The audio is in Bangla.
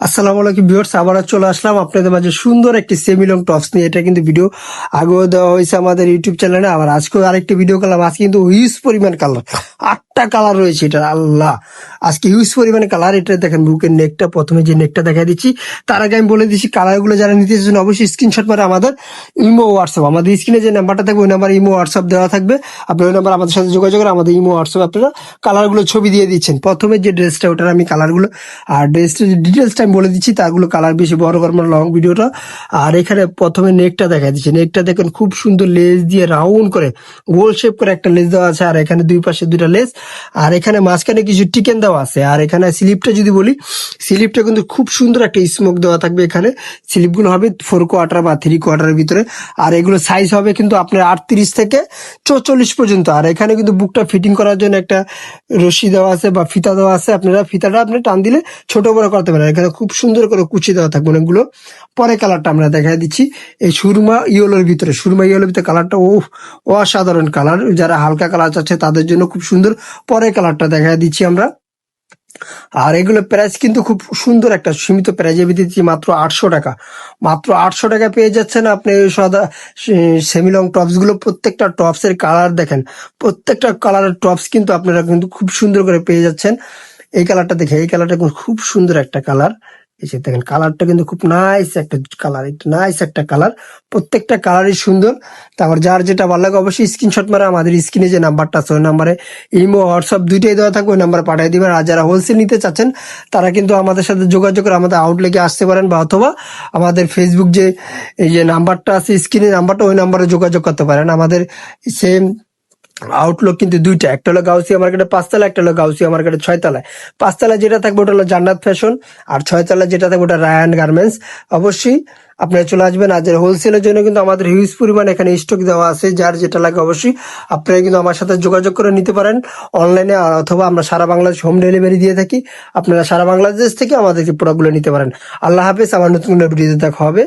আসসালামু আলাইকুম ভিউয়ার্স আবার চলে আসলাম আপনাদের মাঝে সুন্দর একটি সেমিলং টপস নিয়ে। এটা কিন্তু ভিডিও আগেও দেওয়া হয়েছে আমাদের ইউটিউব চ্যানেলে আবার আজকেও আরেকটি ভিডিও করলাম। আজকে কিন্তু হিউজ পরিমাণ কালার আটটা কালার রয়েছে এটা। আল্লাহ! আজকে হিউজ পরিমাণে কালার এটা দেখেন, বুকের নেকটা প্রথমে যে নেকটা দেখা দিচ্ছি, তার আগে আমি বলে দিচ্ছি কালারগুলো যারা নিতে চাচ্ছেন, অবশ্যই স্ক্রিনশট মারে আমাদের ইমো হোয়াটসঅ্যাপ, আমাদের স্ক্রিনে যে নাম্বারটা থাকবে, ওই নাম্বার ইমো হোয়াটসঅ্যাপ দেওয়া থাকবে। আপনি ওই নাম্বার আমাদের সাথে যোগাযোগ করে আমাদের ইমো হোয়াটসঅ্যাপ আপনারা কালারগুলো ছবি দিয়ে দিচ্ছেন। প্রথমে যে ড্রেসটা ওটার আমি কালারগুলো আর ড্রেসটা যে ডিটেলসটা আমি বলে দিচ্ছি তারগুলো কালার বেশি বড় করব লং ভিডিওটা। আর এখানে প্রথমে নেকটা দেখা দিচ্ছে। নেকটা দেখেন, খুব সুন্দর লেস দিয়ে রাউন্ড করে, গোল শেপ করে একটা লেস দেওয়া আছে, আর এখানে দুই পাশে দুইটা লেস আর এখানে মাঝখানে কিছু টিকেন দেওয়া আছে। আর এখানে স্লিপটা যদি বলি, স্লিপটা কিন্তু খুব সুন্দর একটা স্মোক দেওয়া থাকবে এখানে। স্লিপগুলো হবে ফোর কোয়ার্টার বা থ্রি কোয়ার্টারের ভিতরে। আর এগুলো সাইজ হবে কিন্তু আপনার আটত্রিশ থেকে চৌচল্লিশ পর্যন্ত। আর এখানে কিন্তু বুকটা ফিটিং করার জন্য একটা রশি দেওয়া আছে বা ফিতা দেওয়া আছে। আপনারা ফিতাটা আপনি টান দিলে ছোট বড় করতে পারেন। এখানে খুব সুন্দর করে কুচি দেওয়া থাকবে অনেকগুলো। পরে কালারটা আমরা দেখা দিচ্ছি। এই সুরমা ইয়েলোর ভিতরে, সুরমা ইয়েলোর ভিতরে কালারটা ও অসাধারণ কালার যারা হালকা কালার চাচ্ছে তাদের জন্য খুব সুন্দর। পরে কালারটা দেখা দিচ্ছি আমরা। আর এগুলো প্রাইস কিন্তু খুব সুন্দর একটা সীমিত প্রাইজে দিচ্ছি মাত্র আটশো টাকা। মাত্র আটশো টাকা পেয়ে যাচ্ছেন আপনি সাদা সেমিলং টপসগুলো। প্রত্যেকটা টপস এর কালার দেখেন। প্রত্যেকটা কালারের টপস কিন্তু আপনারা কিন্তু খুব সুন্দর করে পেয়ে যাচ্ছেন। এই কালারটা দেখে, এই কালারটা খুব সুন্দর একটা কালার যে দেখেন কালারটা কিন্তু খুব নাইস একটা কালার একটা নাইস একটা কালার প্রত্যেকটা কালারই সুন্দর। তারপর যার যেটা ভালো লাগে অবশ্যই স্ক্রিনশট মারে, আমাদের স্ক্রিনে যে নাম্বারটা আছে, ওই নাম্বারে ইমো হোয়াটসঅ্যাপ দুইটাই দেওয়া থাকবে, ওই নাম্বারে পাঠিয়ে দিবেন। আর যারা হোলসেল নিতে চাচ্ছেন, তারা কিন্তু আমাদের সাথে যোগাযোগ করে আমাদের আউটলেকে আসতে পারেন, বা অথবা আমাদের ফেসবুক যে এই যে নাম্বারটা আছে স্ক্রিনে নাম্বারটা ওই নাম্বারে যোগাযোগ করতে পারেন। আমাদের সেম আউটলুক কিন্তু দুইটা, একটা হলো গাউসিয়া মার্কেটে পাঁচতলা, একটা হলো গাউসিয়া মার্কেটে ছয়তলায়। পাঁচতলা যেটা থাকবে ওটা হলো জান্নাত ফ্যাশন আর ছয়তলা যেটা থাকবে ওটা রায়ান গার্মেন্টস অবশ্যই আপনারা চলে আসবেন আর যারা হোলসেলের জন্য, কিন্তু আমাদের হিউজ পরিমাণ এখানে স্টক দেওয়া আছে, যার যেটা লাগে অবশ্যই আপনারা কিন্তু আমার সাথে যোগাযোগ করে নিতে পারেন অনলাইনে অথবা আমরা সারা বাংলাদেশ হোম ডেলিভারি দিয়ে থাকি, আপনারা সারা বাংলাদেশ থেকে আমাদেরকে প্রোডাক্টগুলো নিতে পারেন। আল্লাহ হাফেজ আমার নতুন ভিডিওতে দেখা হবে।